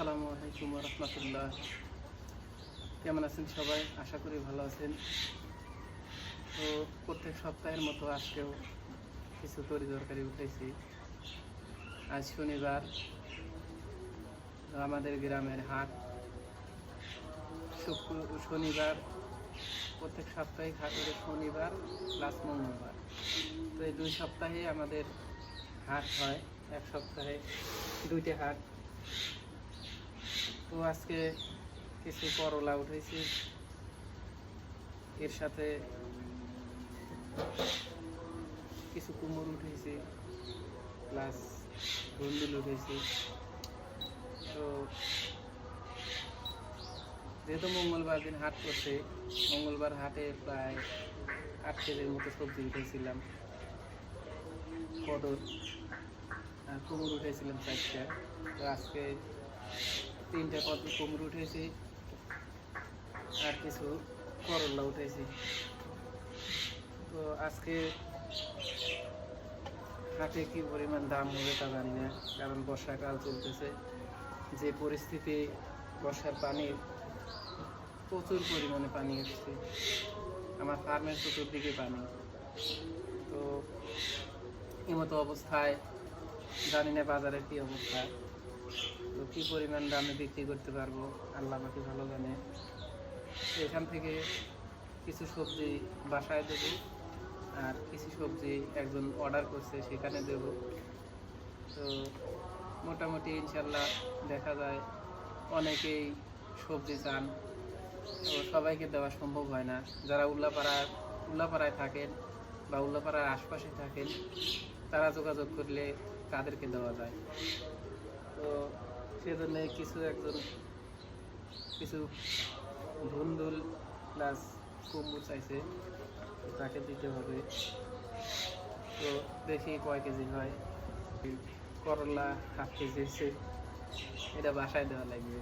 আসসালামু আলাইকুম রহমতুল্লাহ। কেমন আছেন সবাই? আশা করি ভালো আছেন। তো প্রত্যেক সপ্তাহের মতো আজকেও কিছু তরি তরকারি উঠেছি আজ শনিবার। আমাদের গ্রামের হাট। শুক্র, শনিবার। প্রত্যেক সাপ্তাহিক হাট হলো শনিবার প্লাস মঙ্গলবার। তো এই দুই সপ্তাহে আমাদের হাট হয়। এক সপ্তাহে দুইটা হাট। তো আজকে কিছু করলা উঠেছি। এর সাথে কিছু কুমড় উঠেছি, প্লাস ধুন্দুল উঠেছি। তো যেহেতু মঙ্গলবার দিন হাট করছে, মঙ্গলবার হাটে প্রায় আট কেজির মতো সবজি উঠেছিলাম। কদর কুমড় উঠেছিলাম চারটা। তো আজকে তিনটা কত কুমড়ো উঠেছি? আর কিছু করলা উঠেছি। তো আজকে হাটে কি পরিমাণ দাম হবে তা জানি না, কারণ বর্ষাকাল চলতেছে। যে পরিস্থিতি, বর্ষার পানির প্রচুর পরিমাণে পানি এসছে আমার ফার্মের চতুর্দিকে পানি। তো এমতো অবস্থায় জানি না বাজারের কি অবস্থা। কী পরিমাণ দামে বিক্রি করতে পারব? আল্লাহ আমাকে ভালো জানে। এখান থেকে কিছু সবজি বাসায় দেবো। আর কিছু সবজি একজন অর্ডার করছে, সেখানে দেব। তো মোটামুটি ইনশাল্লাহ দেখা যায় অনেকেই সবজি চান। তো সবাইকে দেওয়া সম্ভব হয় না। যারা উল্লাপাড়া, উল্লাপাড়ায় থাকেন বা উল্লাপাড়ার আশপাশে থাকেন, তারা যোগাযোগ করলে তাদেরকে দেওয়া যায়। তো সেজন্য কিছু একজন, কিছু ধুন্দুল প্লাস কুমড়ো চাইছে, তাকে দিতে হবে। তো দেখি কয় কেজি হয়। করলা হাফ কেজি এটা বাসায় দেওয়া লাগবে।